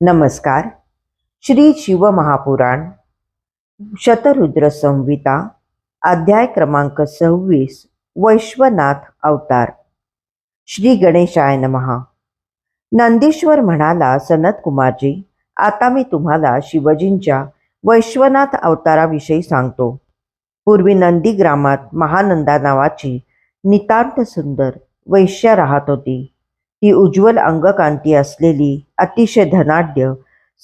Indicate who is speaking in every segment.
Speaker 1: नमस्कार. श्री शिवमहापुराण शतरुद्र संहिता अध्याय क्रमांक सव्वीस वैश्वनाथ अवतार. श्री गणेशाय नमहा नंदीश्वर म्हणाला सनत कुमारजी आता मी तुम्हाला शिवजींच्या वैश्वनाथ अवताराविषयी सांगतो. पूर्वी नंदी ग्रामात महानंदा नावाची नितांत सुंदर वैश्य राहत होती. ती उज्ज्वल अंगकांती असलेली अतिशय धनाढ्य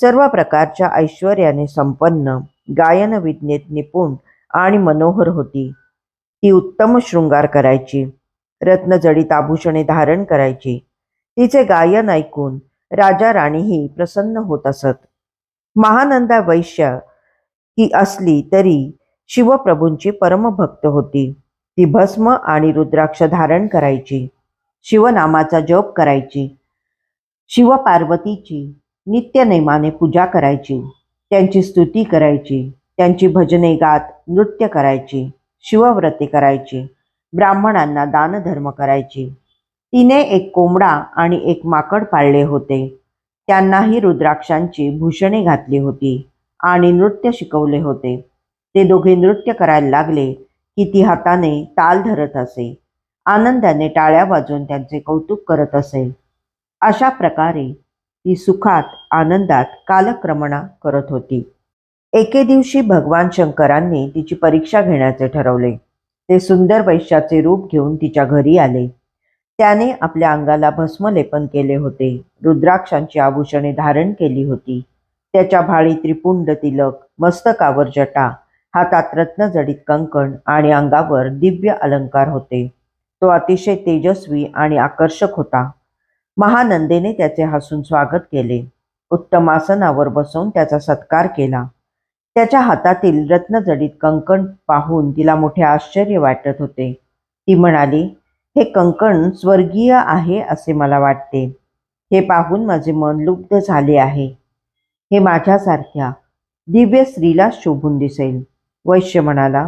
Speaker 1: सर्व प्रकारच्या ऐश्वर्याने संपन्न गायन विज्ञेत निपुण आणि मनोहर होती. ती उत्तम शृंगार करायची रत्नजडित आभूषणे धारण करायची. तिचे गायन ऐकून राजा राणीही प्रसन्न होत असत. महानंदा वैश्य ही असली तरी शिवप्रभूंची परमभक्त होती. ती भस्म आणि रुद्राक्ष धारण करायची. शिवनामाचा जप करायची. शिवपार्वतीची नित्यनेमाने पूजा करायची. त्यांची स्तुती करायची. त्यांची भजने गात नृत्य करायची. शिवव्रते करायची. ब्राह्मणांना दानधर्म करायची. तिने एक कोंबडा आणि एक माकड पाळले होते. त्यांनाही रुद्राक्षांची भूषणे घातली होती आणि नृत्य शिकवले होते. ते दोघे नृत्य करायला लागले की ती हाताने ताल धरत असे. आनंदाने टाळ्या वाजवून त्यांचे कौतुक करत असे. अशा प्रकारे ती सुखात आनंदात कालक्रमणा करत होती. एके दिवशी भगवान शंकरांनी तिची परीक्षा घेण्याचे ठरवले. ते सुंदर वैश्याचे रूप घेऊन तिच्या घरी आले. त्याने आपल्या अंगाला भस्मलेपन केले होते. रुद्राक्षांची आभूषणे धारण केली होती. त्याच्या भाळी त्रिपुंड तिलक मस्तकावर जटा हातात रत्नजडित कंकण आणि अंगावर दिव्य अलंकार होते. तो अतिशय तेजस्वी आणि आकर्षक होता. महानंदेने त्याचे हसून स्वागत केले. उत्तम आसनावर बसवून त्याचा सत्कार केला. त्याच्या हातातील रत्नजडीत कंकण पाहून तिला मोठे आश्चर्य वाटत होते. ती म्हणाली हे कंकण स्वर्गीय आहे असे मला वाटते. हे पाहून माझे मन लुब्ध झाले आहे. हे माझ्यासारख्या दिव्य स्त्रीला शोभून दिसेल. वैश्य म्हणाला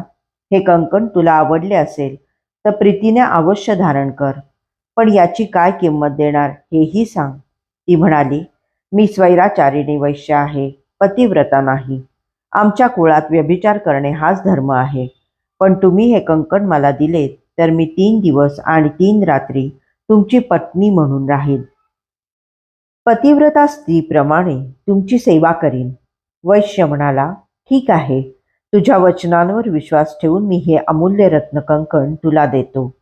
Speaker 1: हे कंकण तुला आवडले असेल. तर प्रीतीने अवश्य धारण कर. पण याची काय किंमत देणार हेही सांग. ती म्हणाली मी स्वैराचारिणी वैश्य आहे पतिव्रता नाही. आमच्या कुळात व्यभिचार करणे हाच धर्म आहे. पण तुम्ही हे कंकण मला दिलेत तर मी तीन दिवस आणि तीन रात्री तुमची पत्नी म्हणून राहील पतिव्रता स्त्रीप्रमाणे तुमची सेवा करीन. वैश्य म्हणाला ठीक आहे. तुझ्या वचनांवर विश्वास ठेवून मी हे अमूल्य रत्न कंकण तुला देतो.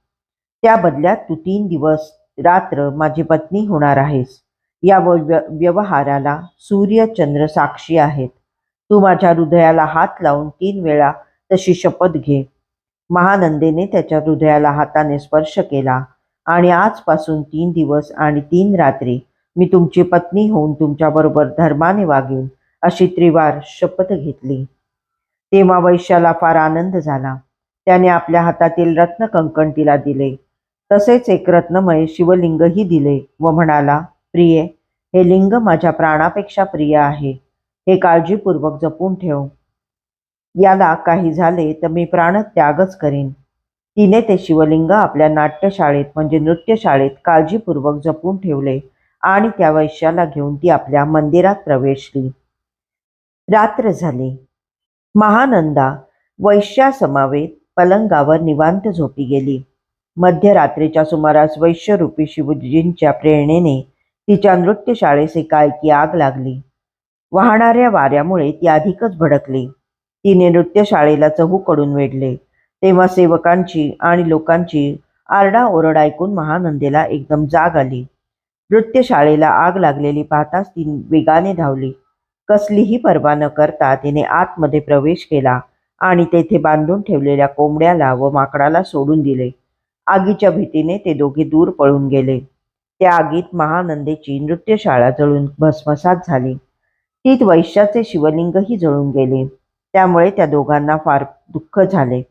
Speaker 1: त्या बदल्यात तू तीन दिवस रात्र माझी पत्नी होणार आहेस. या व्य- व्यवहाराला सूर्य चंद्र साक्षी आहेत. तू माझ्या हृदयाला हात लावून तीन वेळा तशी शपथ घे. महानंदेने त्याच्या हृदयाला हाताने स्पर्श केला आणि आजपासून तीन दिवस आणि तीन रात्री मी तुमची पत्नी होऊन तुमच्याबरोबर धर्माने वागेन अशी त्रिवार शपथ घेतली. तेव्हा वैश्याला फार आनंद झाला. त्याने आपल्या हातातील रत्न कंकण तिला दिले. तसेच एक रत्नमय शिवलिंगही दिले व म्हणाला प्रिये हे लिंग माझ्या प्राणापेक्षा प्रिय आहे. हे काळजीपूर्वक जपून ठेव. याला काही झाले तर मी प्राणत्यागच करीन. तिने ते शिवलिंग आपल्या नाट्यशाळेत म्हणजे नृत्यशाळेत काळजीपूर्वक जपून ठेवले आणि त्या वैश्याला घेऊन ती आपल्या मंदिरात प्रवेशली. रात्र झाली. महानंदा वैश्यासमावेत पलंगावर निवांत झोपी गेली. मध्यरात्रीच्या सुमारास वैश्यरूपी शिवजींच्या प्रेरणेने तिच्या नृत्यशाळेस एकाएकी आग लागली. वाहणाऱ्या वाऱ्यामुळे ती अधिकच भडकली. तिने नृत्यशाळेला चहूकडून वेढले. तेव्हा सेवकांची आणि लोकांची आरडाओरड ऐकून महानंदेला एकदम जाग आली. नृत्यशाळेला आग लागलेली पाहताच ती वेगाने धावली. कसलीही पर्वा न करता तिने आतमध्ये प्रवेश केला आणि तेथे बांधून ठेवलेल्या कोंबड्याला व माकडाला सोडून दिले. आगीच्या भीतीने ते दोघे दूर पळून गेले. त्या आगीत महानंदेची नृत्यशाळा जळून भस्मसात झाली. तीत वैश्याचे शिवलिंगही जळून गेले. त्यामुळे त्या दोघांना फार दुःख झाले.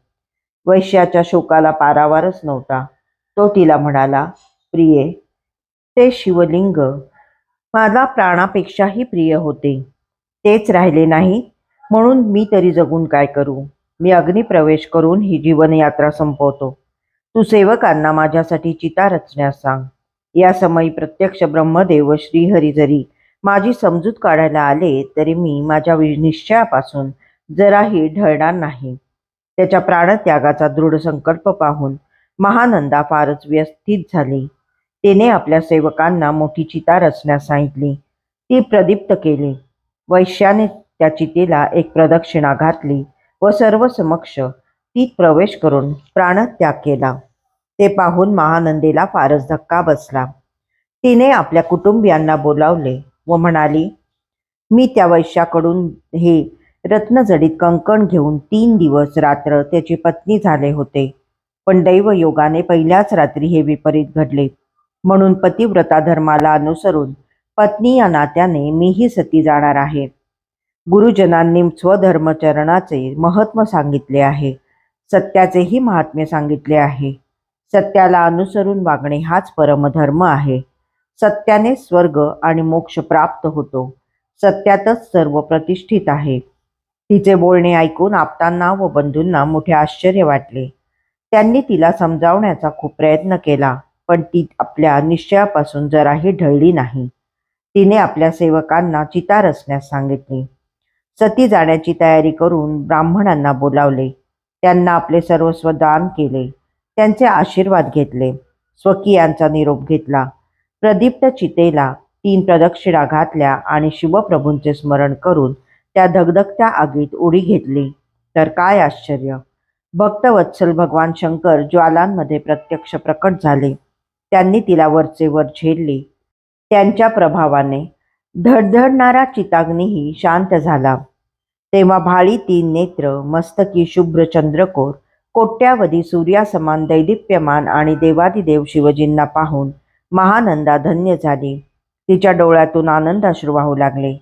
Speaker 1: वैश्याच्या शोकाला पारावारच नव्हता. तो तिला म्हणाला प्रिये ते शिवलिंग मला प्राणापेक्षाही प्रिय होते. तेच राहिले नाही. म्हणून मी तरी जगून काय करू? मी अग्निप्रवेश करून ही जीवनयात्रा संपवतो. तू सेवकांना माझ्यासाठी चिता रचण्यास सांग. या समयी प्रत्यक्ष ब्रह्मदेव व श्रीहरी जरी माझी समजूत काढायला आले तरी मी माझ्या वि- निश्चयापासून जराही ढळणार नाही. त्याच्या प्राणत्यागाचा दृढ संकल्प पाहून महानंदा फारच व्यस्थित झाली. तिने आपल्या सेवकांना मोठी चिता रचण्यास सांगितली. ती प्रदीप्त केली. वैश्याने त्या चितेला एक प्रदक्षिणा घातली व सर्व समक्ष तीत प्रवेश करून प्राणत्याग केला. ते पाहून महानंदेला फारच धक्का बसला. तिने आपल्या कुटुंबियांना बोलावले व म्हणाली मी त्या वैश्याकडून हे रत्नजडीत कंकण घेऊन तीन दिवस रात्र त्याची पत्नी झाले होते. पण दैवयोगाने पहिल्याच रात्री हे विपरीत घडले. म्हणून पतिव्रता धर्माला अनुसरून पत्नी या नात्याने मीही सती जाणार आहे. गुरुजनांनी स्वधर्मचरणाचे महत्त्व सांगितले आहे. सत्याचेही महात्म्य सांगितले आहे. सत्याला अनुसरून वागणे हाच परमधर्म आहे. सत्याने स्वर्ग आणि मोक्ष प्राप्त होतो. सत्यातच सर्व प्रतिष्ठित आहे. तिचे बोलणे ऐकून आपतांना व बंधूंना मोठे आश्चर्य वाटले. त्यांनी तिला समजावण्याचा खूप प्रयत्न केला पण ती आपल्या निश्चयापासून जराही ढळली नाही. तिने आपल्या सेवकांना चिता रचण्यास सांगितले. सती जाण्याची तयारी करून ब्राह्मणांना बोलावले. त्यांना आपले सर्वस्व दान केले. त्यांचे आशीर्वाद घेतले. स्वकीयांचा निरोप घेतला. प्रदीप्त चितेला तीन प्रदक्षिणा घातल्या आणि शिवप्रभूंचे स्मरण करून त्या धगधगत्या आगीत उडी घेतली. तर काय आश्चर्य! भक्तवत्सल भगवान शंकर ज्वालांमध्ये प्रत्यक्ष प्रकट झाले. त्यांनी तिला वरचे वर झेलले. त्यांच्या प्रभावाने धडधडणारा चिताग्नीही शांत झाला. तेव्हा भाळी तीन नेत्र मस्तकी शुभ्र चंद्रकोर कोट्यावधी सूर्यासमान दैदिप्यमान आणि देवादिदेव शिवजींना पाहून महानंदा धन्य झाली. तिच्या डोळ्यातून आनंदाश्रू वाहू लागले.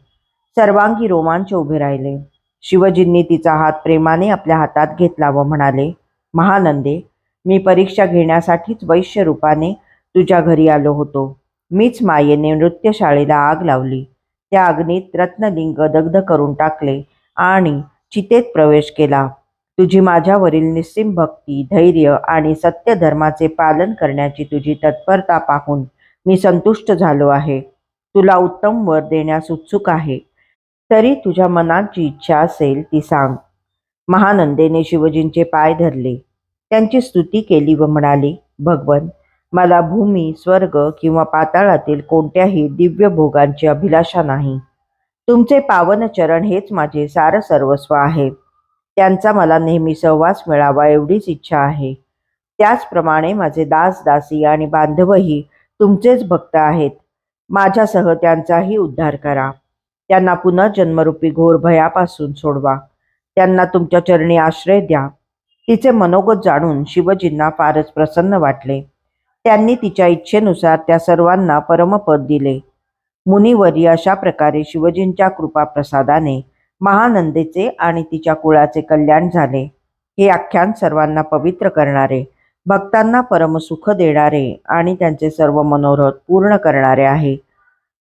Speaker 1: सर्वांगी रोमांच उभे राहिले. शिवजींनी तिचा हात प्रेमाने आपल्या हातात घेतला व म्हणाले महानंदे मी परीक्षा घेण्यासाठीच वैश्य रूपाने तुझ्या घरी आलो होतो. मीच मायेने नृत्यशाळेला आग लावली. त्या अग्नीत रत्नलिंग दग्ध करून टाकले आणि चितेत प्रवेश केला. तुझी माझ्यावरील निस्सिम भक्ती धैर्य आणि सत्यधर्माचे पालन करण्याची तुझी तत्परता पाहून मी संतुष्ट झालो आहे. तुला उत्तम वर देण्यास उत्सुक आहे. तरी तुझ्या मनाची इच्छा असेल ती सांग. महानंदेने शिवजींचे पाय धरले. त्यांची स्तुती केली व म्हणाली भगवन मला भूमी स्वर्ग किंवा पाताळातील कोणत्याही दिव्य भोगांची अभिलाषा नाही. तुमचे पावन चरण हेच माझे सार सर्वस्व आहे. त्यांचा मला नेहमी सहवास मिळावा एवढीच इच्छा आहे. त्याचप्रमाणे माझे दास दासी आणि बांधवही तुमचेच भक्त आहेत. माझ्यासह त्यांचाही उद्धार करा. त्यांना पुन्हा जन्मरूपी घोर भयापासून सोडवा. त्यांना तुमच्या चरणी आश्रय द्या. तिचे मनोगत जाणून शिवजींना फारच प्रसन्न वाटले. त्यांनी तिच्या इच्छेनुसार त्या सर्वांना परमपद दिले. मुनिवरी अशा प्रकारे शिवजींच्या कृपाप्रसादाने महानंदेचे आणि तिच्या कुळाचे कल्याण झाले. हे आख्यान सर्वांना पवित्र करणारे भक्तांना परमसुख देणारे आणि त्यांचे सर्व मनोरथ पूर्ण करणारे आहे.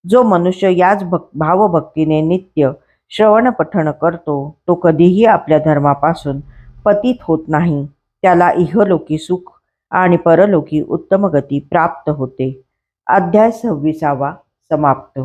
Speaker 1: जो मनुष्य याच भक् भावभक्तीने नित्य श्रवण पठण करतो तो कधीही आपल्या धर्मापासून पतित होत नाही. त्याला इहलोकी सुख आणि परलोकी उत्तम गती प्राप्त होते. अध्याय सव्वीसावा समाप्त.